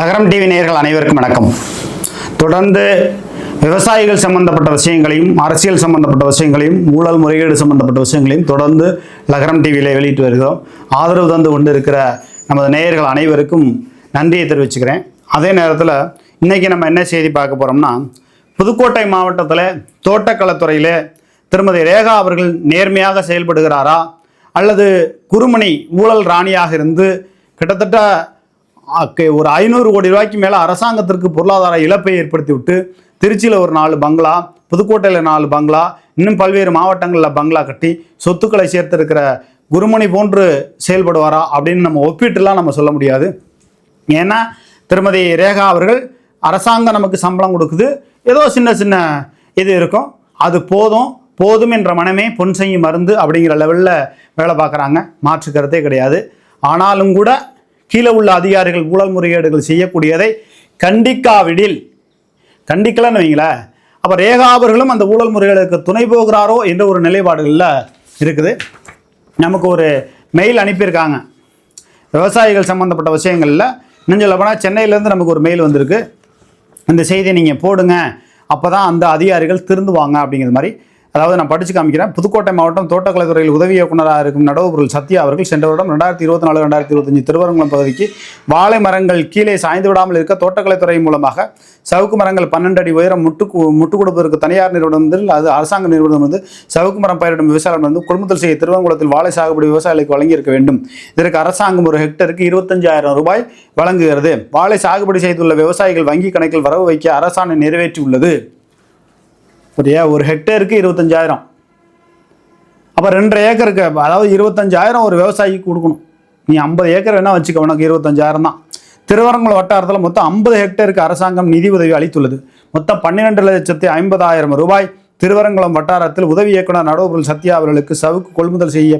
நகரம் டிவி நேயர்கள் அனைவருக்கும் வணக்கம். தொடர்ந்து விவசாயிகள் சம்பந்தப்பட்ட விஷயங்களையும் அரசியல் சம்பந்தப்பட்ட விஷயங்களையும் ஊழல் முறைகேடு சம்பந்தப்பட்ட விஷயங்களையும் தொடர்ந்து நகரம் டிவியில் வெளியிட்டு வருகிறோம். ஆதரவு தந்து கொண்டு இருக்கிற நமது நேயர்கள் அனைவருக்கும் நன்றியை தெரிவிச்சுக்கிறேன். அதே நேரத்தில் இன்றைக்கி நம்ம என்ன செய்தி பார்க்க போகிறோம்னா புதுக்கோட்டை மாவட்டத்தில் தோட்டக்கலைத்துறையில் திருமதி ரேகா அவர்கள் நேர்மையாக செயல்படுகிறாரா? அல்லது குருமணி ஊழல் ராணியாக இருந்து கிட்டத்தட்ட ஒரு ஐநூறு கோடி ரூபாய்க்கு மேலே அரசாங்கத்திற்கு பொருளாதார இழப்பை ஏற்படுத்தி விட்டு திருச்சியில் ஒரு நாலு பங்களா புதுக்கோட்டையில் நாலு பங்களா இன்னும் பல்வேறு மாவட்டங்களில் பங்களா கட்டி சொத்துக்களை சேர்த்திருக்கிற குருமணி போன்று செயல்படுவாரா அப்படின்னு நம்ம ஒப்பிட்டுலாம் நம்ம சொல்ல முடியாது. ஏன்னா திருமதி ரேகா அவர்கள் அரசாங்கம் நமக்கு சம்பளம் கொடுக்குது. ஏதோ சின்ன சின்ன இது இருக்கும். அது போதும். போதும் என்ற மனமே பொன் செய்யும் மருந்து அப்படிங்கிற லெவலில் வேலை பார்க்குறாங்க. மாற்று கருத்தே கிடையாது. ஆனாலும் கூட கீழே உள்ள அதிகாரிகள் ஊழல் முறைகேடுகள் செய்யக்கூடியதை கண்டிக்காவிடில். கண்டிக்கலன்னு வைங்களேன் அப்போ ரேகா அவர்களும் அந்த ஊழல் முறைகளுக்கு துணை போகிறாரோ என்ற ஒரு நிலைப்பாடுகளில் இருக்குது. நமக்கு ஒரு மெயில் அனுப்பியிருக்காங்க. விவசாயிகள் சம்மந்தப்பட்ட விஷயங்களில். இன்னும் சொல்ல போனால் சென்னையிலேருந்து நமக்கு ஒரு மெயில் வந்திருக்கு. இந்த செய்தியை நீங்கள் போடுங்க. அப்போ தான் அந்த அதிகாரிகள் திருந்துவாங்க அப்படிங்கிற மாதிரி அதாவது நான் படித்து காமிக்கிறேன். புதுக்கோட்டை மாவட்டம் தோட்டக்கலைத்துறையில் உதவி இயக்குநராக இருக்கும் நடவுபொருள் சத்யா அவர்கள் சென்ற வருடம் ரெண்டாயிரத்தி இருபத்தி நாலு ரெண்டாயிரத்தி இருபத்தஞ்சு திருவரங்குளம் பகுதிக்கு வாழை மரங்கள் கீழே சாய்ந்து விடாமல் இருக்க தோட்டக்கலைத்துறை மூலமாக சவுக்கு மரங்கள் பன்னெண்டு அடி உயரம் முட்டு முட்டுக் முட்டு கொடுப்பதற்கு தனியார் நிறுவனத்தில் அது அரசாங்க நிறுவனம் வந்து சவுக்கு மரம் பயிரிடும் விவசாயம் வந்து குடும்பத்தில் செய்ய திருவங்குளத்தில் வாழை சாகுபடி விவசாயிகளுக்கு வழங்கியிருக்க வேண்டும். இதற்கு அரசாங்கம் ஒரு ஹெக்டருக்கு இருபத்தஞ்சாயிரம் ரூபாய் வழங்குகிறது. வாழை சாகுபடி செய்துள்ள விவசாயிகள் வங்கி கணக்கில் வரவு வைக்க அரசாணை நிறைவேற்றியுள்ளது. சரியா ஒரு ஹெக்டேருக்கு இருபத்தஞ்சாயிரம். அப்போ ரெண்டரை ஏக்கருக்கு அதாவது இருபத்தஞ்சாயிரம் ஒரு விவசாயிக்கு கொடுக்கணும். நீ ஐம்பது ஏக்கர் வேணால் வச்சுக்க உனக்கு இருபத்தஞ்சாயிரம் தான். திருவரங்குளம் வட்டாரத்தில் மொத்தம் ஐம்பது ஹெக்டேருக்கு அரசாங்கம் நிதி உதவி அளித்துள்ளது. மொத்தம் பன்னிரெண்டு லட்சத்தி ஐம்பதாயிரம் ரூபாய் திருவரங்குளம் வட்டாரத்தில் உதவி இயக்குனர் நடவுபொருள் சத்யா அவர்களுக்கு சவுக்கு கொள்முதல் செய்ய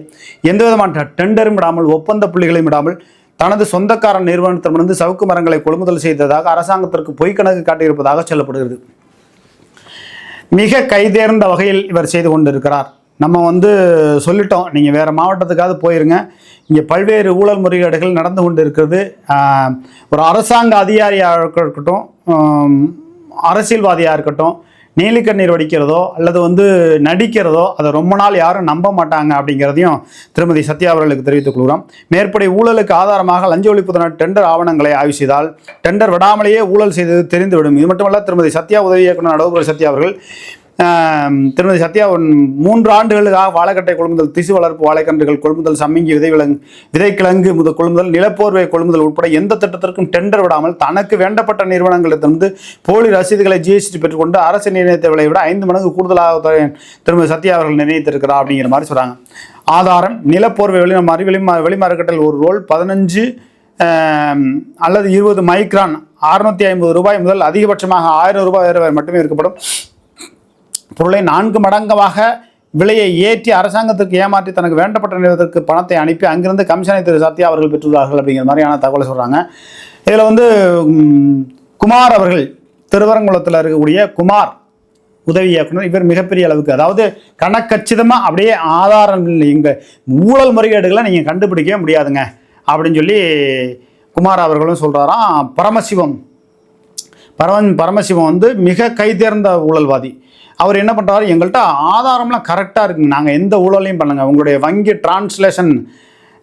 எந்த விதமான டெண்டரும் விடாமல் ஒப்பந்த புள்ளிகளையும் விடாமல் தனது சொந்தக்காரன் நிறுவனத்திடமிருந்து சவுக்கு மரங்களை கொள்முதல் செய்ததாக அரசாங்கத்திற்கு பொய்க்கணக்கு காட்டியிருப்பதாக சொல்லப்படுகிறது. மிக கைதேர்ந்த வகையில் இவர் செய்து கொண்டிருக்கிறார். நம்ம வந்து சொல்லிட்டோம் நீங்கள் வேறு மாவட்டத்துக்காவது போயிருங்க. இங்கே பல்வேறு ஊழல் முறைகேடுகள் நடந்து கொண்டு இருக்கிறது ஒரு அரசாங்க அதிகாரியாக இருக்கட்டும் அரசியல்வாதியாக இருக்கட்டும் நீலிக்கண்ணீர் வடிக்கிறதோ அல்லது வந்து நடிக்கிறதோ அதை ரொம்ப நாள் யாரும் நம்ப மாட்டாங்க அப்படிங்கிறதையும் திருமதி சத்யா அவர்களுக்கு தெரிவித்துக் கொள்கிறோம். மேற்படி ஊழலுக்கு ஆதாரமாக லஞ்ச ஒழிப்புதன டெண்டர் ஆவணங்களை ஆய்வு செய்தால் டெண்டர் விடாமலேயே ஊழல் செய்தது தெரிந்துவிடும். இது மட்டுமல்ல திருமதி சத்யா உதவி இயக்குநர் நடவுபுர சத்யா அவர்கள் திருமதி சத்யா மூன்று ஆண்டுகளுக்காக வாழைக்கட்டை கொள்முதல் திசு வளர்ப்பு வாழைக்கன்றுகள் கொள்முதல் சம்மங்கி விதை விலங்கு விதைக்கிழங்கு முத கொள்முதல் நிலப்போர்வை கொள்முதல் உட்பட எந்த திட்டத்திற்கும் டெண்டர் விடாமல் தனக்கு வேண்டப்பட்ட நிறுவனங்களிடமிருந்து போலி ரசீதுகளை ஜிஎஸ்டி பெற்றுக்கொண்டு அரசு நிர்ணயித்த விட ஐந்து மடங்கு கூடுதலாக திருமதி சத்யா அவர்கள் நிர்ணயித்திருக்கிறார் அப்படிங்கிற மாதிரி சொல்கிறாங்க ஆதாரம் நிலப்போர்வை வெளி மாதிரி வெளிமா வெளிமார்க்கெட்டில் ஒரு ரோல் பதினஞ்சு அல்லது இருபது மைக்ரான் அறுநூத்தி ஐம்பது ரூபாய் முதல் அதிகபட்சமாக ஆயிரம் ரூபாய் வரை மட்டுமே இருக்கப்படும் பொருளை நான்கு மடங்காக விலையை ஏற்றி அரசாங்கத்திற்கு ஏமாற்றி தனக்கு வேண்டப்பட்ட நிறுவனத்திற்கு பணத்தை அனுப்பி அங்கிருந்து கமிஷனை திரு சத்யா அவர்கள் பெற்றுள்ளார்கள் அப்படிங்கிற மாதிரியான தகவலை சொல்கிறாங்க இதில் வந்து குமார் அவர்கள் திருவரங்குளத்தில் இருக்கக்கூடிய குமார் உதவி இயக்குனர் இவர் மிகப்பெரிய அளவுக்கு அதாவது கணக்கச்சிதமாக அப்படியே ஆதாரம் இங்கே ஊழல் முறைகேடுகளை நீங்கள் கண்டுபிடிக்கவே முடியாதுங்க அப்படின்னு சொல்லி குமார் அவர்களும் சொல்கிறாராம் பரமசிவம் பரவன் பரமசிவம் வந்து மிக கைதேர்ந்த ஊழல்வாதி. அவர் என்ன பண்ணுறாரு எங்கள்கிட்ட ஆதாரம்லாம் கரெக்டாக இருக்குங்க நாங்கள் எந்த ஊழலையும் பண்ணுங்க உங்களுடைய வங்கி டிரான்ஸ்லேஷன்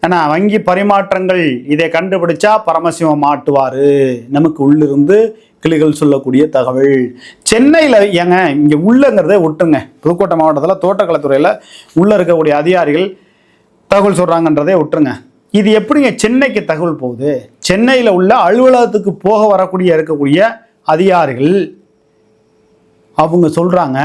ஏன்னா வங்கி பரிமாற்றங்கள் இதை கண்டுபிடிச்சா பரமசிவம் மாட்டுவார் நமக்கு உள்ளிருந்து கிளிகள் சொல்லக்கூடிய தகவல். சென்னையில் ஏங்க இங்கே உள்ளங்கிறதே விட்டுங்க புதுக்கோட்டை மாவட்டத்தில் தோட்டக்கலைத்துறையில் உள்ளே இருக்கக்கூடிய அதிகாரிகள் தகவல் சொல்கிறாங்கன்றதே விட்டுருங்க இது எப்படிங்க சென்னைக்கு தகவல் போகுது? சென்னையில் உள்ள அலுவலகத்துக்கு போக வரக்கூடிய இருக்கக்கூடிய அதிகாரிகள் அவங்க சொல்கிறாங்க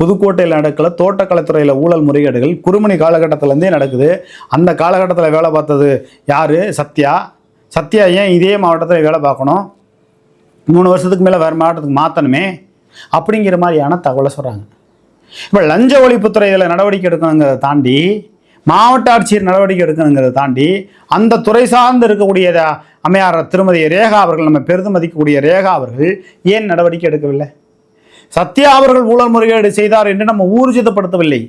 புதுக்கோட்டையில் நடக்கல தோட்டக்கலைத்துறையில் ஊழல் முறைகேடுகள் குறுமணி காலகட்டத்திலேருந்தே நடக்குது. அந்த காலகட்டத்தில் வேலை பார்த்தது யார்? சத்யா. சத்யா ஏன் இதே மாவட்டத்தில் வேலை பார்க்கணும்? மூணு வருஷத்துக்கு மேலே வேறு மாவட்டத்துக்கு மாற்றணுமே அப்படிங்கிற மாதிரியான தகவலை சொல்கிறாங்க இப்போ லஞ்ச ஒழிப்புத்துறையில் நடவடிக்கை எடுக்கணுங்கிறத தாண்டி மாவட்ட ஆட்சியர் நடவடிக்கை எடுக்கணுங்கிறத தாண்டி அந்த துறை சார்ந்து இருக்கக்கூடிய த- திருமதி ரேகா அவர்கள் நம்ம பெரிதும் மதிக்கக்கூடிய ரேகா அவர்கள் ஏன் நடவடிக்கை எடுக்கவில்லை? சத்யா அவர்கள் ஊழல் முறைகேடு செய்தார் என்று நம்ம ஊர்ஜிதப்படுத்தவில்லை.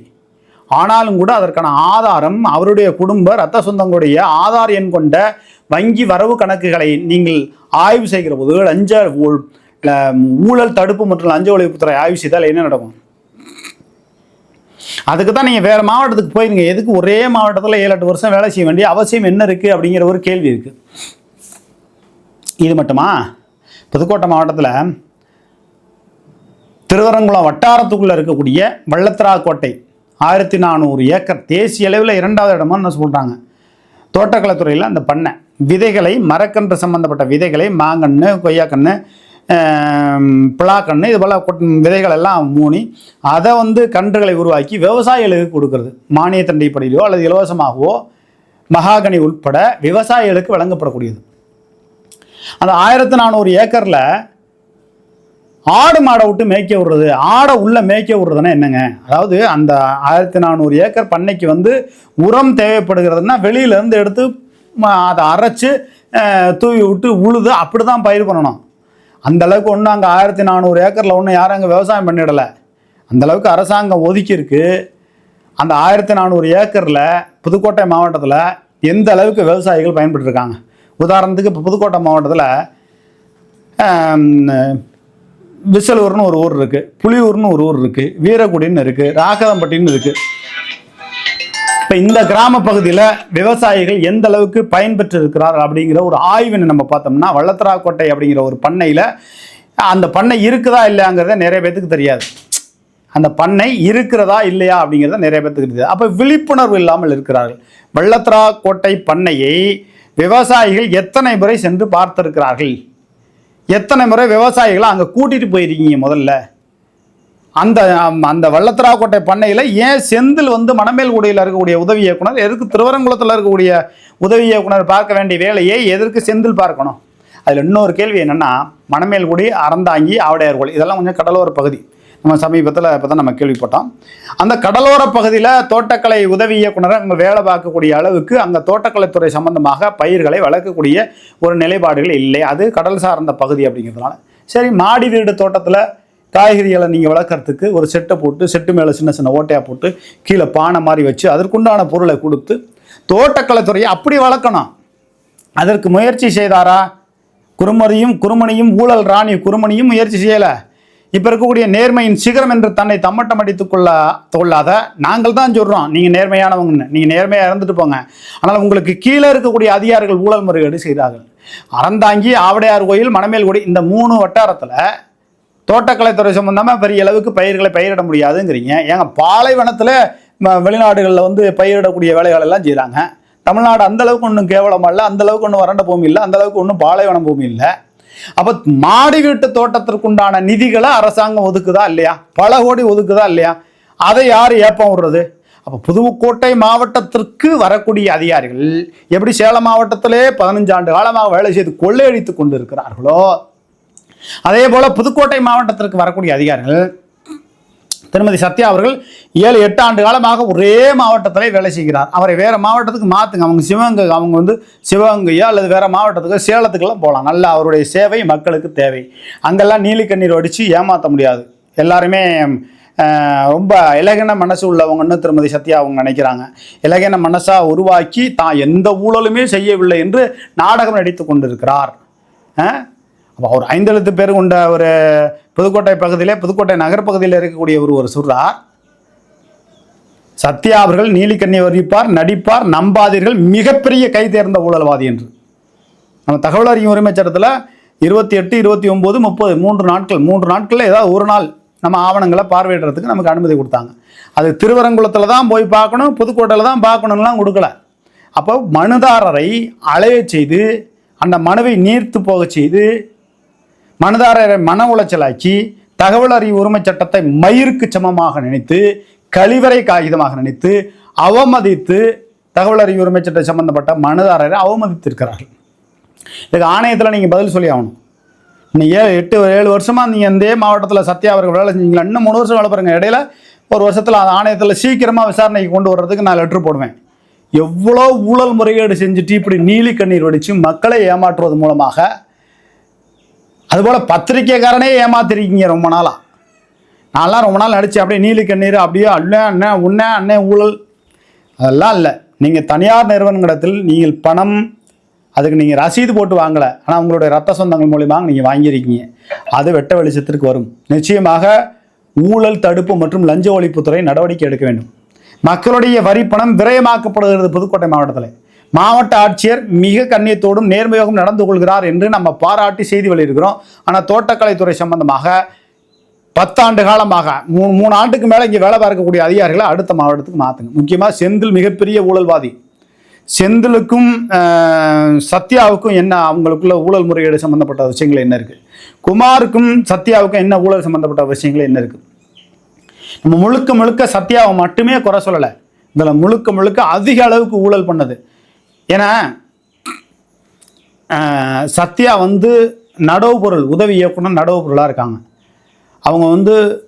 ஆனாலும் கூட அதற்கான ஆதாரம் அவருடைய குடும்ப ரத்த சொந்தங்களுடைய ஆதார் எண் கொண்ட வங்கி வரவு கணக்குகளை நீங்கள் ஆய்வு செய்கிற போது லஞ்ச ஊழல் தடுப்பு மற்றும் லஞ்ச ஒழிப்புத்துறை ஆய்வு செய்தால் என்ன நடக்கும்? அதுக்கு தான் நீங்கள் வேறு மாவட்டத்துக்கு போயிருங்க எதுக்கு ஒரே மாவட்டத்தில் ஏழு எட்டு வருஷம் வேலை செய்ய வேண்டிய அவசியம் என்ன இருக்குது அப்படிங்கிற ஒரு கேள்வி இருக்குது இது மட்டுமா? புதுக்கோட்டை மாவட்டத்தில் திருவரங்குளம் வட்டாரத்துக்குள்ளே இருக்கக்கூடிய வள்ளத்தரா கோட்டை. ஆயிரத்தி நானூறு ஏக்கர் தேசிய அளவில் இரண்டாவது இடமா என்ன சொல்கிறாங்க தோட்டக்கலைத்துறையில் அந்த பண்ணை. விதைகளை மரக்கன்று சம்மந்தப்பட்ட விதைகளை மாங்கன்று கொய்யாக்கன்று பிளாக்கன்று இது போல் விதைகள் எல்லாம் மூணி அதை வந்து கன்றுகளை உருவாக்கி விவசாயிகளுக்கு கொடுக்கறது. மானிய தண்டைப்படியிலோ அல்லது இலவசமாகவோ மகாகனி உட்பட விவசாயிகளுக்கு வழங்கப்படக்கூடியது. அந்த ஆயிரத்தி நானூறு ஏக்கரில் ஆடு மாடை விட்டு மேய்க்க விடுறது ஆடை உள்ளே மேய்க்க விடுறதுன்னா என்னங்க? அதாவது அந்த ஆயிரத்தி நானூறு ஏக்கர் பண்ணைக்கு வந்து உரம் தேவைப்படுகிறதுனா வெளியிலேருந்து எடுத்து அதை அரைச்சு தூவி விட்டு உழுது அப்படி தான் பயிர் பண்ணணும். அந்த அளவுக்கு ஒன்றும் அங்கே ஆயிரத்தி நானூறு ஏக்கரில் ஒன்றும் யாரும் அங்கே விவசாயம் பண்ணிடலை. அந்தளவுக்கு அரசாங்கம் ஒதுக்கியிருக்கு. அந்த ஆயிரத்தி நானூறு ஏக்கரில் புதுக்கோட்டை மாவட்டத்தில் எந்த அளவுக்கு விவசாயிகள் பயன்பட்டுருக்காங்க உதாரணத்துக்கு இப்போ புதுக்கோட்டை மாவட்டத்தில் விசலூர்னு ஒரு ஊர் இருக்குது புலியூர்னு ஒரு ஊர் இருக்குது வீரகுடின்னு இருக்குது ராகதம்பட்டின்னு இருக்குது இப்போ இந்த கிராம பகுதியில் விவசாயிகள் எந்த அளவுக்கு பயன்பெற்று இருக்கிறார் அப்படிங்கிற ஒரு ஆய்வினை நம்ம பார்த்தோம்னா வள்ளத்தராக்கோட்டை அப்படிங்கிற ஒரு பண்ணையில் அந்த பண்ணை இருக்குதா இல்லையாங்கிறத நிறைய பேத்துக்கு தெரியாது. அந்த பண்ணை இருக்கிறதா இல்லையா அப்படிங்கிறத நிறைய பேத்துக்கு தெரியாது. அப்போ விழிப்புணர்வு இல்லாமல் இருக்கிறார்கள். வள்ளத்தரா கோட்டை பண்ணையை விவசாயிகள் எத்தனை முறை சென்று பார்த்திருக்கிறார்கள்? எத்தனை முறை விவசாயிகளை அங்கே கூட்டிகிட்டு போயிருக்கீங்க முதல்ல? அந்த அந்த வள்ளத்தராக்கோட்டை பண்ணையில் ஏன் செந்தில் வந்து மணமேல்குடியில் இருக்கக்கூடிய உதவி இயக்குனர் எதற்கு திருவரங்குளத்தில் இருக்கக்கூடிய உதவி இயக்குனர் பார்க்க வேண்டிய வேலையை எதற்கு செந்தில் பார்க்கணும்? அதில் இன்னொரு கேள்வி என்னென்னா மணமேல்குடி அறந்தாங்கி ஆவடையார்கோள் இதெல்லாம் கொஞ்சம் கடலோர பகுதி. நம்ம சமீபத்தில் இப்போ தான் நம்ம கேள்விப்பட்டோம். அந்த கடலோர பகுதியில் தோட்டக்கலை உதவி இயக்குனரை அங்கே வேலை பார்க்கக்கூடிய அளவுக்கு அங்கே தோட்டக்கலைத்துறை சம்பந்தமாக பயிர்களை வளர்க்கக்கூடிய ஒரு நிலைப்பாடுகள் இல்லை. அது கடல் சார்ந்த பகுதி அப்படிங்கிறதுனால. சரி மாடி வீடு தோட்டத்தில் காய்கறிகளை நீங்கள் வளர்க்குறதுக்கு ஒரு செட்டை போட்டு செட்டு மேலே சின்ன சின்ன ஓட்டையாக போட்டு கீழே பானை மாதிரி வச்சு அதற்குண்டான பொருளை கொடுத்து தோட்டக்கலைத்துறையை அப்படி வளர்க்கணும். அதற்கு முயற்சி செய்தாரா? குருமரியும் குறுமணியும் ஊழல் ராணி குறுமணியும் முயற்சி செய்யலை. இப்போ இருக்கக்கூடிய நேர்மையின் சிகரம் என்று தன்னை தம்மட்டம் அடித்துக் கொள்ள கொள்ளாத நாங்கள் தான் சொல்கிறோம் நீங்கள் நேர்மையானவங்கன்னு. நீங்கள் நேர்மையாக இருந்துட்டு போங்க. ஆனால் உங்களுக்கு கீழே இருக்கக்கூடிய அதிகாரிகள் ஊழல் முறைகேடு செய்தார்கள். அறந்தாங்கி ஆவடையார் கோயில் மணமேல்குடி இந்த மூணு வட்டாரத்தில் தோட்டக்கலைத்துறை சம்பந்தமாக பெரிய அளவுக்கு பயிர்களை பயிரிட முடியாதுங்கிறீங்க. ஏங்க பாலைவனத்தில் வெளிநாடுகளில் வந்து பயிரிடக்கூடிய வேலைகள் எல்லாம் செய்கிறாங்க தமிழ்நாடு அந்த அளவுக்கு ஒன்றும் கேவலமாக இல்லை அந்தளவுக்கு ஒன்றும் வறண்ட பூமி இல்லை அந்த அளவுக்கு ஒன்றும் பாலைவன பூமி இல்லை. அப்போ மாடி வீட்டு தோட்டத்திற்குண்டான நிதிகளை அரசாங்கம் ஒதுக்குதா இல்லையா? பல கோடி ஒதுக்குதா இல்லையா? அதை யார் ஏப்பம் விடுறது? அப்போ புதுக்கோட்டை மாவட்டத்திற்கு வரக்கூடிய அதிகாரிகள் எப்படி சேலம் மாவட்டத்திலே பதினஞ்சாண்டு காலமாக வேலை செய்து கொள்ளையடித்து கொண்டு இருக்கிறார்களோ அதே போல புதுக்கோட்டை மாவட்டத்திற்கு வரக்கூடிய அதிகாரிகள் திருமதி சத்யா அவர்கள் ஏழு எட்டு ஆண்டு காலமாக ஒரே மாவட்டத்திலே வேலை செய்கிறார். அவரை வேற மாவட்டத்துக்கு மாற்றுங்க அவங்க சிவகங்கை அவங்க வந்து சிவகங்கையோ அல்லது வேற மாவட்டத்துக்கு சேலத்துக்கெல்லாம் போகலாம். நல்ல அவருடைய சேவை மக்களுக்கு தேவை. அங்கெல்லாம் நீலி கண்ணீர் ஏமாற்ற முடியாது. எல்லாருமே ரொம்ப இலகின மனசு உள்ளவங்கன்னு திருமதி சத்யா அவங்க நினைக்கிறாங்க. இலகின மனசாக உருவாக்கி தான் எந்த ஊழலுமே செய்யவில்லை என்று நாடகம் நடித்து கொண்டிருக்கிறார். அப்போ ஒரு ஐந்தெழுத்து பேர் கொண்ட ஒரு புதுக்கோட்டை பகுதியிலே புதுக்கோட்டை நகர்ப்பகுதியில் இருக்கக்கூடிய ஒரு ஒரு சொல்றார் சத்யா அவர்கள் நீலிக்கண்ணி வரிப்பார் நடிப்பார் நம்பாதீர்கள் மிகப்பெரிய கை தேர்ந்த ஊழல்வாதி என்று. நம்ம தகவல் அறியும் உரிமை சட்டத்தில் இருபத்தி எட்டு இருபத்தி ஒம்பது முப்பது மூன்று நாட்கள் மூன்று நாட்களில் ஏதாவது ஒரு நாள் நம்ம ஆவணங்களை பார்வையிடுறதுக்கு நமக்கு அனுமதி கொடுத்தாங்க. அது திருவரங்குளத்தில் தான் போய் பார்க்கணும் புதுக்கோட்டையில் தான் பார்க்கணும்லாம் கொடுக்கல. அப்போ மனுதாரரை அலையச் செய்து அந்த மனுவை நீர்த்து போகச் செய்து மனதாரரை மன உளைச்சலாக்கி தகவல் அறிவு உரிமை சட்டத்தை மயிருக்கு சமமாக நினைத்து கழிவறை காகிதமாக நினைத்து அவமதித்து தகவல் அறிவு உரிமை சட்டம் சம்பந்தப்பட்ட மனுதாரரை அவமதித்திருக்கிறார்கள். இதுக்கு ஆணையத்தில் நீங்கள் பதில் சொல்லி ஆகணும். நீங்கள் ஏழு எட்டு ஏழு வருஷமாக நீங்கள் இந்த மாவட்டத்தில் சத்யா அவர்கள் வேலை செஞ்சீங்களா? இன்னும் மூணு வருஷம் வேலை பாருங்க. இடையில ஒரு வருஷத்தில் அந்த ஆணையத்தில் சீக்கிரமாக விசாரணைக்கு கொண்டு வர்றதுக்கு நான் லெட்ரு போடுவேன். எவ்வளோ ஊழல் முறைகேடு செஞ்சுட்டு இப்படி நீலி கண்ணீர் வடித்து மக்களை ஏமாற்றுவது மூலமாக அதுபோல் பத்திரிக்கைக்காரனே ஏமாத்திருக்கீங்க ரொம்ப நாளாக நான்லாம் ரொம்ப நாள் நடிச்சு அப்படியே நீலி கண்ணீர் அப்படியே அல்ல அண்ணன் உன்னே அண்ணன் ஊழல். அதெல்லாம் இல்லை. நீங்கள் தனியார் நிறுவனங்களிடத்தில் நீங்கள் பணம் அதுக்கு நீங்கள் ரசீது போட்டு வாங்கலை. ஆனால் உங்களுடைய ரத்த சொந்தங்கள் மூலியமாக நீங்கள் வாங்கியிருக்கீங்க. அது வெட்ட வெளிச்சத்திற்கு வரும். நிச்சயமாக ஊழல் தடுப்பு மற்றும் லஞ்ச ஒழிப்புத்துறை நடவடிக்கை எடுக்க வேண்டும். மக்களுடைய வரி பணம் விரயமாக்கப்படுகிறது புதுக்கோட்டை மாவட்டத்தில். மாவட்ட ஆட்சியர் மிக கண்ணியத்தோடும் நேர்மையாகவும் நடந்து கொள்கிறார் என்று நம்ம பாராட்டி செய்தி வெளியிடுகிறோம். ஆனால் தோட்டக்கலைத்துறை சம்பந்தமாக பத்தாண்டு காலமாக மூணு மூணு ஆண்டுக்கு மேலே இங்கே வேலை பார்க்கக்கூடிய அதிகாரிகளை அடுத்த மாவட்டத்துக்கு மாற்றுங்க முக்கியமாக செந்தில் மிகப்பெரிய ஊழல்வாதி. செந்திலுக்கும் சத்யாவுக்கும் என்ன அவங்களுக்குள்ள ஊழல் முறைகேடு சம்மந்தப்பட்ட விஷயங்கள் என்ன இருக்குது குமாருக்கும் சத்யாவுக்கும் என்ன ஊழல் சம்மந்தப்பட்ட விஷயங்கள் என்ன இருக்குது நம்ம முழுக்க முழுக்க சத்யாவை மட்டுமே குறை சொல்லலை. இதில் முழுக்க முழுக்க அதிக அளவுக்கு ஊழல் பண்ணது. ஏன்னா சத்யா வந்து நடவு பொருள் உதவி இயக்குனர் நடவு பொருளாக இருக்காங்க. அவங்க வந்து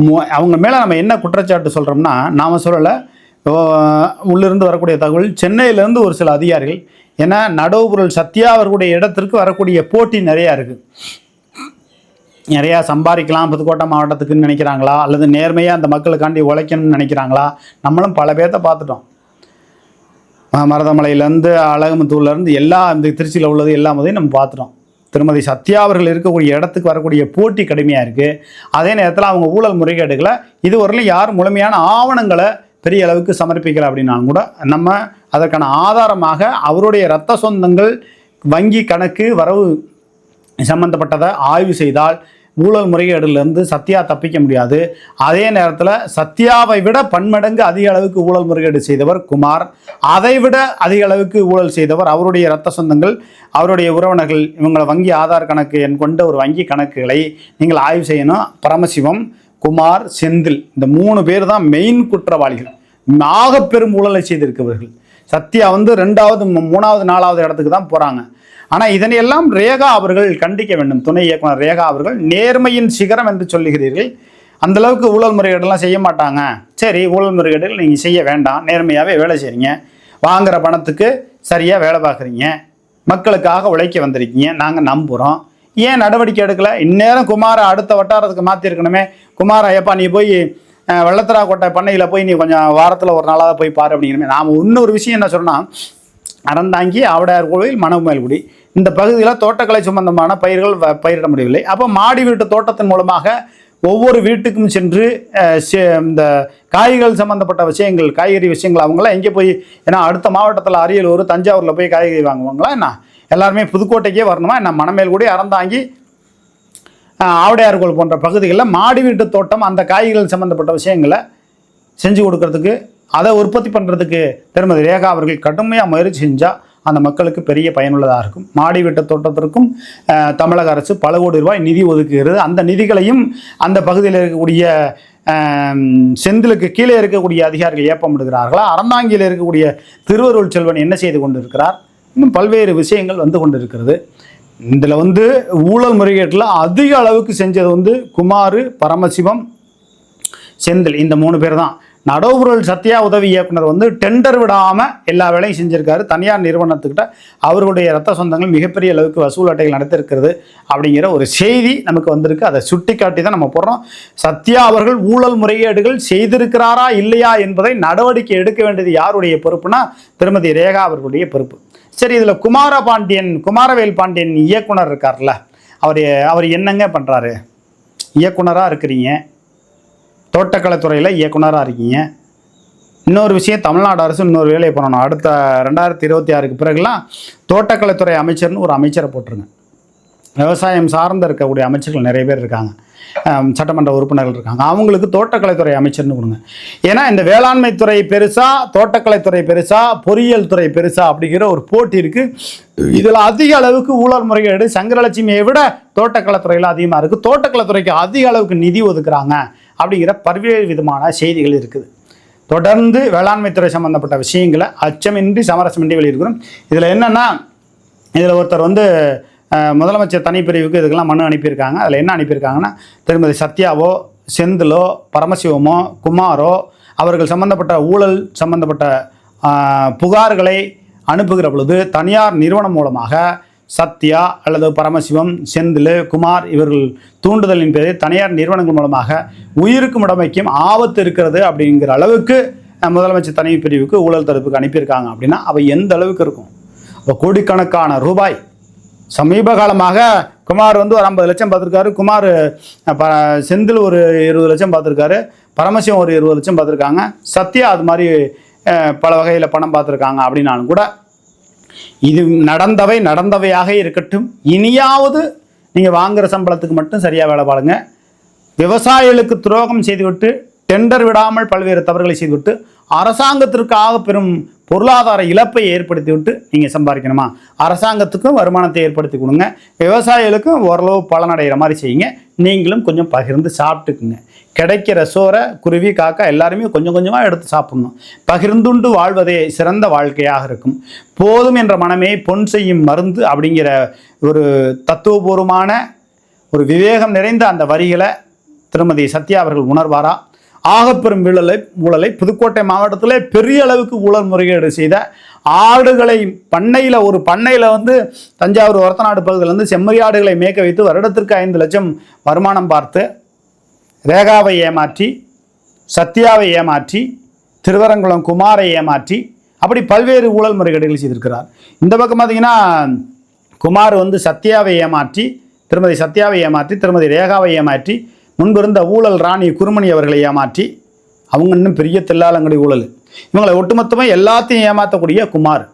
மு- அவங்க மேலே நம்ம என்ன குற்றச்சாட்டு சொல்கிறோம்னா நாம் சொல்லலை. உள்ளிருந்து வரக்கூடிய தகவல் சென்னையிலேருந்து ஒரு சில அதிகாரிகள் ஏன்னா நடவு பொருள் சத்யா அவர்களுடைய இடத்திற்கு வரக்கூடிய போட்டி நிறையா இருக்குது நிறையா சம்பாதிக்கலாம் புதுக்கோட்டை மாவட்டத்துக்குன்னு நினைக்கிறாங்களா? அல்லது நேர்மையாக அந்த மக்களுக்காண்டி உழைக்கணும்னு நினைக்கிறாங்களா? நம்மளும் பல பேர்த்த பார்த்துட்டோம். மருதமலையிலேருந்து அழகமத்தூர்லேருந்து எல்லா இந்த திருச்சியில் உள்ளது எல்லாமதையும் நம்ம பார்த்துட்டோம். திருமதி சத்யா அவர்கள் இருக்கக்கூடிய இடத்துக்கு வரக்கூடிய போட்டி கடுமையாக இருக்குது அதே நேரத்தில் அவங்க ஊழல் முறைகேடுகளை இதுவரையிலும் யார் முழுமையான ஆவணங்களை பெரிய அளவுக்கு சமர்ப்பிக்கல அப்படின்னாலும் கூட நம்ம அதற்கான ஆதாரமாக அவருடைய இரத்த சொந்தங்கள் வங்கி கணக்கு வரவு சம்பந்தப்பட்டதை ஆய்வு செய்தால் ஊழல் முறைகேடுலேருந்து சத்யா தப்பிக்க முடியாது. அதே நேரத்தில் சத்யாவை விட பன்மடங்கு அதிக அளவுக்கு ஊழல் முறைகேடு செய்தவர் குமார். அதை விட அதிக அளவுக்கு ஊழல் செய்தவர் அவருடைய இரத்த சொந்தங்கள் அவருடைய உறவினர்கள். இவங்களை வங்கி ஆதார் கணக்கு எண் கொண்ட ஒரு வங்கி கணக்குகளை நீங்கள் ஆய்வு செய்யணும். பரமசிவம் குமார் செந்தில் இந்த மூணு பேர் தான் மெயின் குற்றவாளிகள். ஆக பெரும் ஊழலை செய்திருக்கிறவர்கள். சத்யா வந்து ரெண்டாவது மூணாவது நாலாவது இடத்துக்கு தான் போகிறாங்க ஆனால் இதனையெல்லாம் ரேகா அவர்கள் கண்டிக்க வேண்டும். துணை இயக்குனர் ரேகா அவர்கள் நேர்மையின் சிகரம் என்று சொல்லுகிறீர்கள். அந்த அளவுக்கு ஊழல் முறைகேடெல்லாம் செய்ய மாட்டாங்க. சரி ஊழல் முறைகேடுகள் நீங்கள் செய்ய வேண்டாம். நேர்மையாகவே வேலை செய்கிறீங்க வாங்குகிற பணத்துக்கு சரியாக வேலை பார்க்குறீங்க. மக்களுக்காக உழைக்க வந்திருக்கீங்க. நாங்கள் நம்புகிறோம் ஏன் நடவடிக்கை எடுக்கலை? இந்நேரம் குமாரை அடுத்த வட்டாரத்துக்கு மாற்றிருக்கணுமே குமார ஐயப்பா நீ போய் அஹ், வெள்ளத்தரா கோட்டை பண்ணையில் போய் நீ கொஞ்சம் வாரத்தில் ஒரு நாளாக போய் பாரு அப்படிங்கிறமே. நாம் இன்னொரு விஷயம் என்ன சொன்னால் அறந்தாங்கி ஆவடையார் கோவில் மணமேல்குடி. இந்த பகுதியில் தோட்டக்கலை சம்பந்தமான பயிர்கள் வ- பயிரிட முடியவில்லை. அப்போ மாடி வீட்டு தோட்டத்தின் மூலமாக ஒவ்வொரு வீட்டுக்கும் சென்று இந்த காய்கறிகள் சம்பந்தப்பட்ட விஷயங்கள் காய்கறி விஷயங்கள் அவங்களாம் எங்கே போய் ஏன்னா அடுத்த மாவட்டத்தில் அரியலூர் தஞ்சாவூரில் போய் காய்கறி வாங்குவாங்களா என்ன? எல்லாருமே புதுக்கோட்டைக்கே வரணுமா என்ன? மணமேல்குடி அறந்தாங்கி ஆவடையார்கோள் போன்ற பகுதிகளில் மாடி வீட்டு தோட்டம் அந்த காய்கறிகள் சம்மந்தப்பட்ட விஷயங்களை செஞ்சு கொடுக்கறதுக்கு அதை உற்பத்தி பண்ணுறதுக்கு திருமதி ரேகா அவர்கள் கடுமையாக முயற்சி செஞ்சால் அந்த மக்களுக்கு பெரிய பயனுள்ளதாக இருக்கும். மாடி வீட்டு தோட்டத்திற்கும் தமிழக அரசு பல கோடி ரூபாய் நிதி ஒதுக்குகிறது. அந்த நிதிகளையும் அந்த பகுதியில் இருக்கக்கூடிய செந்திலுக்கு கீழே இருக்கக்கூடிய அதிகாரிகள் ஏப்பமிடுகிறார்களா? அறந்தாங்கியில் இருக்கக்கூடிய திருவருள் செல்வன் என்ன செய்து கொண்டிருக்கிறார்? இன்னும் பல்வேறு விஷயங்கள் வந்து கொண்டிருக்கிறது. இதில் வந்து ஊழல் முறைகேட்டில் அதிக அளவுக்கு செஞ்சது வந்து குமார் பரமசிவம் செந்தில். இந்த மூணு பேர் தான். நடவுபொருள் சத்யா உதவி இயக்குனர் வந்து டெண்டர் விடாமல் எல்லா வேலையும் செஞ்சுருக்காரு. தனியார் நிறுவனத்துக்கிட்ட அவர்களுடைய ரத்த சொந்தங்கள் மிகப்பெரிய அளவுக்கு வசூல் அட்டைகள் நடத்திருக்கிறது அப்படிங்கிற ஒரு செய்தி நமக்கு வந்திருக்கு. அதை சுட்டி காட்டி தான் நம்ம போடுறோம். சத்யா அவர்கள் ஊழல் முறைகேடுகள் செய்திருக்கிறாரா இல்லையா என்பதை நடவடிக்கை எடுக்க வேண்டியது யாருடைய பொறுப்புனா திருமதி ரேகா அவர்களுடைய பொறுப்பு. சரி இதில் குமார பாண்டியன் குமாரவேல் பாண்டியன் இயக்குனர் இருக்கார்ல அவர் அவர் என்னங்க பண்ணுறாரு இயக்குனராக இருக்கிறீங்க. தோட்டக்கலைத்துறையில் இயக்குனராக இருக்கீங்க. இன்னொரு விஷயம் தமிழ்நாடு அரசு இன்னொரு வேலையை பண்ணணும். அடுத்த ரெண்டாயிரத்தி இருபத்தி ஆறுக்கு பிறகுலாம் தோட்டக்கலைத்துறை அமைச்சர்னு ஒரு அமைச்சரை போட்டுருங்க. விவசாயம் சார்ந்த இருக்கக்கூடிய அமைச்சர்கள் நிறைய பேர் இருக்காங்க. சட்டமன்ற உறுப்பினர்கள் இருக்காங்க. அவங்களுக்கு தோட்டக்கலைத்துறை அமைச்சர்னு கொடுங்க. ஏன்னா இந்த வேளாண்மை துறை பெருசா தோட்டக்கலைத்துறை பெருசா பொறியியல் துறை பெருசா அப்படிங்கிற ஒரு போட்டி இருக்கு. இதில் அதிக அளவுக்கு ஊழல் முறைகேடு சங்கரலட்சுமியை விட தோட்டக்கலைத்துறையில் அதிகமாக இருக்குது தோட்டக்கலைத்துறைக்கு அதிக அளவுக்கு நிதி ஒதுக்குறாங்க. அப்படிங்கிற பல்வேறு விதமான செய்திகள் இருக்குது. தொடர்ந்து வேளாண்மை துறை சம்பந்தப்பட்ட விஷயங்களை அச்சமின்றி சமரசமின்றி வெளியிருக்கிறோம் இதில் என்னென்னா இதில் ஒருத்தர் வந்து முதலமைச்சர் தனிப்பிரிவுக்கு இதுக்கெல்லாம் மனு அனுப்பியிருக்காங்க. அதில் என்ன அனுப்பியிருக்காங்கன்னா திருமதி சத்யாவோ செந்திலோ பரமசிவமோ குமாரோ அவர்கள் சம்பந்தப்பட்ட ஊழல் சம்பந்தப்பட்ட புகார்களை அனுப்புகிற பொழுது தனியார் நிறுவனம் மூலமாக சத்யா அல்லது பரமசிவம் செந்தில் குமார் இவர்கள் தூண்டுதலின் பேரில் தனியார் நிறுவனங்கள் மூலமாக உயிருக்கும் உடமைக்கும் ஆபத்து இருக்கிறது அப்படிங்கிற அளவுக்கு முதலமைச்சர் தனி பிரிவுக்கு ஊழல் தடுப்புக்கு அனுப்பியிருக்காங்க அப்படின்னா அவை எந்த அளவுக்கு இருக்கும்? இப்போ கோடிக்கணக்கான ரூபாய். சமீப காலமாக குமார் வந்து ஒரு ஐம்பது லட்சம் பார்த்துருக்காரு. குமார் ப செந்தில் ஒரு இருபது லட்சம் பார்த்துருக்காரு. பரமசிவம் ஒரு இருபது லட்சம் பார்த்துருக்காங்க. சத்யா அது மாதிரி பல வகையில் பணம் பார்த்துருக்காங்க அப்படின்னாலும் கூட இது நடந்தவை நடந்தவையாக இருக்கட்டும். இனியாவது நீங்கள் வாங்குகிற சம்பளத்துக்கு மட்டும் சரியாக வேலை பாருங்க. விவசாயிகளுக்கு துரோகம் செய்துவிட்டு டெண்டர் விடாமல் பல்வேறு தவறுகளை செய்துவிட்டு அரசாங்கத்திற்காக பெரும் பொருளாதார இழப்பை ஏற்படுத்திவிட்டு நீங்கள் சம்பாதிக்கணுமா? அரசாங்கத்துக்கும் வருமானத்தை ஏற்படுத்தி கொடுங்க. விவசாயிகளுக்கும் ஓரளவு பலனடைகிற மாதிரி செய்யுங்க. நீங்களும் கொஞ்சம் பகிர்ந்து சாப்பிட்டுக்குங்க. கிடைக்கிற சோறை குருவி காக்கா எல்லாருமே கொஞ்சம் கொஞ்சமாக எடுத்து சாப்பிடணும். பகிர்ந்துண்டு வாழ்வதே சிறந்த வாழ்க்கையாக இருக்கும். போதும் என்ற மனமே பொன் செய்யும் மருந்து அப்படிங்கிற ஒரு தத்துவபூர்வமான ஒரு விவேகம் நிறைந்த அந்த வரிகளை திருமதி சத்யா அவர்கள் உணர்வாரா? ஆகப்பெரும் ஊழலை ஊழலை புதுக்கோட்டை மாவட்டத்தில் பெரிய அளவுக்கு ஊழல் முறைகேடு செய்த ஆடுகளை பண்ணையில் ஒரு பண்ணையில் வந்து தஞ்சாவூர் ஒரத்தநாடு பகுதியில் வந்து செம்மறி ஆடுகளை மேய்க்க வைத்து வருடத்திற்கு ஐந்து லட்சம் வருமானம் பார்த்து ரேகாவை ஏமாற்றி சத்யாவை ஏமாற்றி திருவரங்குளம் குமாரை ஏமாற்றி அப்படி பல்வேறு ஊழல் முறைகேடுகள் செய்திருக்கிறார். இந்த பக்கம் பார்த்தீங்கன்னா குமார் வந்து சத்யாவை ஏமாற்றி திருமதி சத்யாவை ஏமாற்றி திருமதி ரேகாவை ஏமாற்றி முன்பிருந்த ஊழல் ராணி குருமணி அவர்களை ஏமாற்றி அவங்க இன்னும் பெரிய தில்லாலங்கடி ஊழல். இவங்களை ஒட்டுமொத்தமாக எல்லாத்தையும் ஏமாற்றக்கூடிய குமார்.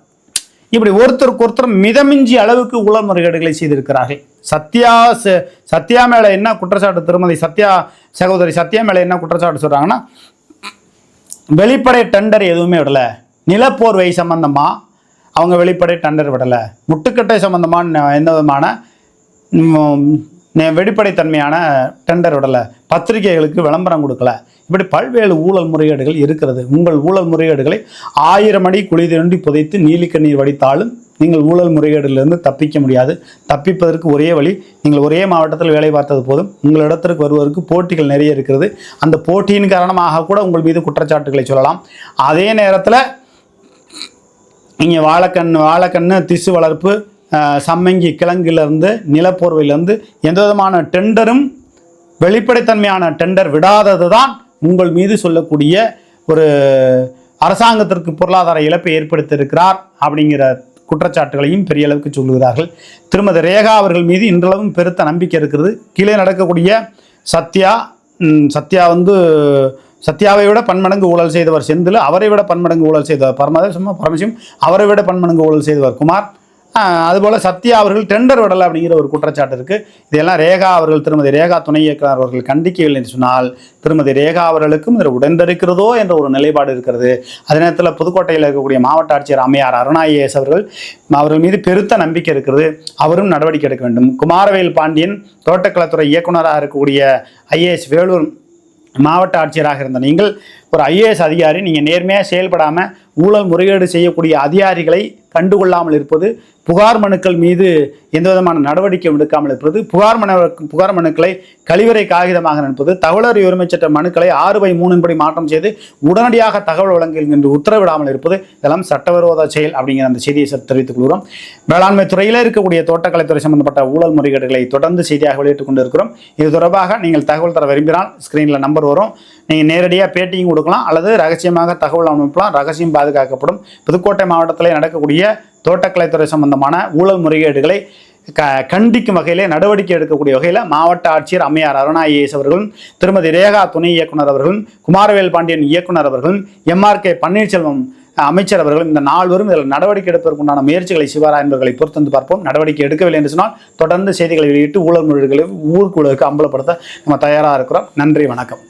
இப்படி ஒருத்தருக்கு ஒருத்தர் மிதமிஞ்சி அளவுக்கு உள முறைகேடுகளை செய்திருக்கிறார்கள். சத்யா ச- சத்யா மேலே என்ன குற்றச்சாட்டு திருமதி சத்யா சகோதரி சத்யா மேலே என்ன குற்றச்சாட்டு சொல்கிறாங்கன்னா வெளிப்படை டெண்டர் எதுவுமே விடலை. நிலப்போர்வை சம்பந்தமாக அவங்க வெளிப்படை டெண்டர் விடலை. முட்டுக்கட்டை சம்பந்தமான எந்த விதமான வெளிப்படைத்தன்மையான டெண்டர் விடலை பத்திரிகைகளுக்கு விளம்பரம் கொடுக்கல. இப்படி பல்வேறு ஊழல் முறைகேடுகள் இருக்கிறது. உங்கள் ஊழல் முறைகேடுகளை ஆயிரம் அடி குழி தோண்டி புதைத்து நீலிக்கண்ணீர் வடித்தாலும் நீங்கள் ஊழல் முறைகேடிலிருந்து தப்பிக்க முடியாது. தப்பிப்பதற்கு ஒரே வழி நீங்கள் ஒரே மாவட்டத்தில் வேலை பார்த்தது போதும். உங்கள் இடத்திற்கு வருவதற்கு போட்டிகள் நிறைய இருக்கிறது. அந்த போட்டியின் காரணமாக கூட உங்கள் மீது குற்றச்சாட்டுகளை சொல்லலாம். அதே நேரத்தில் நீங்கள் வாழைக்கண் வாழைக்கண்ணு திசு வளர்ப்பு சம்மங்கி கிழங்குலேருந்து நிலப்போர்வையிலிருந்து எந்த விதமான டெண்டரும் வெளிப்படைத்தன்மையான டெண்டர் விடாதது தான் உங்கள் மீது சொல்லக்கூடிய ஒரு அரசாங்கத்திற்கு பொருளாதார இழப்பை ஏற்படுத்தியிருக்கிறார் அப்படிங்கிற குற்றச்சாட்டுகளையும் பெரிய அளவுக்கு சொல்லுகிறார்கள். திருமதி ரேகா அவர்கள் மீது இன்றளவும் பெருத்த நம்பிக்கை இருக்கிறது. கீழே நடக்கக்கூடிய சத்யா சத்யா வந்து சத்யாவை விட பன்மடங்கு ஊழல் செய்தவர் செந்தில் அவரை விட பன்மடங்கு ஊழல் செய்தவர் பரமதேசம் பரமசிவம் அவரை விட பன்மடங்கு ஊழல் செய்தவர் குமார். அதுபோல் சத்யா அவர்கள் டெண்டர் விடலை அப்படிங்கிற ஒரு குற்றச்சாட்டு இருக்குது இதெல்லாம் ரேகா அவர்கள் திருமதி ரேகா துணை இயக்குனர் அவர்கள் கண்டிக்கவில்லை என்று சொன்னால் திருமதி ரேகா அவர்களுக்கும் இதில் உடைந்திருக்கிறதோ என்ற ஒரு நிலைப்பாடு இருக்கிறது. அதே நேரத்தில் புதுக்கோட்டையில் இருக்கக்கூடிய மாவட்ட ஆட்சியர் அம்மையார் அருணா அவர்கள் அவர்கள் மீது பெருத்த நம்பிக்கை இருக்கிறது. அவரும் நடவடிக்கை எடுக்க வேண்டும். குமாரவேல் பாண்டியன் தோட்டக்கலைத்துறை இயக்குனராக இருக்கக்கூடிய ஐஏஎஸ் வேலூர் மாவட்ட ஆட்சியராக இருந்த நீங்கள் ஒரு ஐஏஎஸ் அதிகாரி நீங்கள் நேர்மையாக செயல்படாமல் ஊழல் முறைகேடு செய்யக்கூடிய அதிகாரிகளை கண்டுகொள்ளாமல் இருப்பது புகார் மனுக்கள் மீது எந்த விதமான நடவடிக்கை எடுக்காமல் இருப்பது புகார் மனு புகார் மனுக்களை கழிவறை காகிதமாக நினைப்பது தகவலர் உரிமை சட்ட மனுக்களை ஆறு பை மூணின்படி மாற்றம் செய்து உடனடியாக தகவல் வழங்கல் என்று உத்தரவிடாமல் இருப்பது இதெல்லாம் சட்டவிரோத செயல் அப்படிங்கிற அந்த செய்தியை சற்று தெரிவித்துக் கொள்கிறோம். வேளாண்மை துறையில் இருக்கக்கூடிய தோட்டக்கலைத்துறை சம்பந்தப்பட்ட ஊழல் முறைகேடுகளை தொடர்ந்து செய்தியாக வெளியிட்டுக் கொண்டிருக்கிறோம். இது தொடர்பாக நீங்கள் தகவல் தர விரும்பினால் ஸ்க்ரீனில் நம்பர் வரும். நீங்கள் நேரடியாக பேட்டியும் கொடுக்கலாம் அல்லது ரகசியமாக தகவல் அனுப்பலாம் ரகசியம் பாதுகாக்கப்படும். புதுக்கோட்டை மாவட்டத்தில் நடக்கக்கூடிய தோட்டக்கலைத்துறை சம்பந்தமான ஊழல் முறைகேடுகளை க கண்டிக்கும் வகையிலே நடவடிக்கை எடுக்கக்கூடிய வகையில் மாவட்ட ஆட்சியர் அம்மையார் அருணா ஐஏஎஸ் அவர்களும் திருமதி ரேகா துணை இயக்குனர் அவர்களும் குமாரவேல் பாண்டியன் இயக்குனர் அவர்களும் எம்ஆர்கே பன்னீர்செல்வம் அமைச்சர் அவர்களும் இந்த நால்வரும் இதில் நடவடிக்கை எடுப்பதற்குண்டான முயற்சிகளை சிவாரா என்பவர்களை பொறுத்து வந்து பார்ப்போம். நடவடிக்கை எடுக்கவில்லை என்று சொன்னால் தொடர்ந்து செய்திகளை வெளியிட்டு ஊழல் முறைகளை ஊருக்குழுக்கு அம்பலப்படுத்த நம்ம தயாராக இருக்கிறோம். நன்றி வணக்கம்.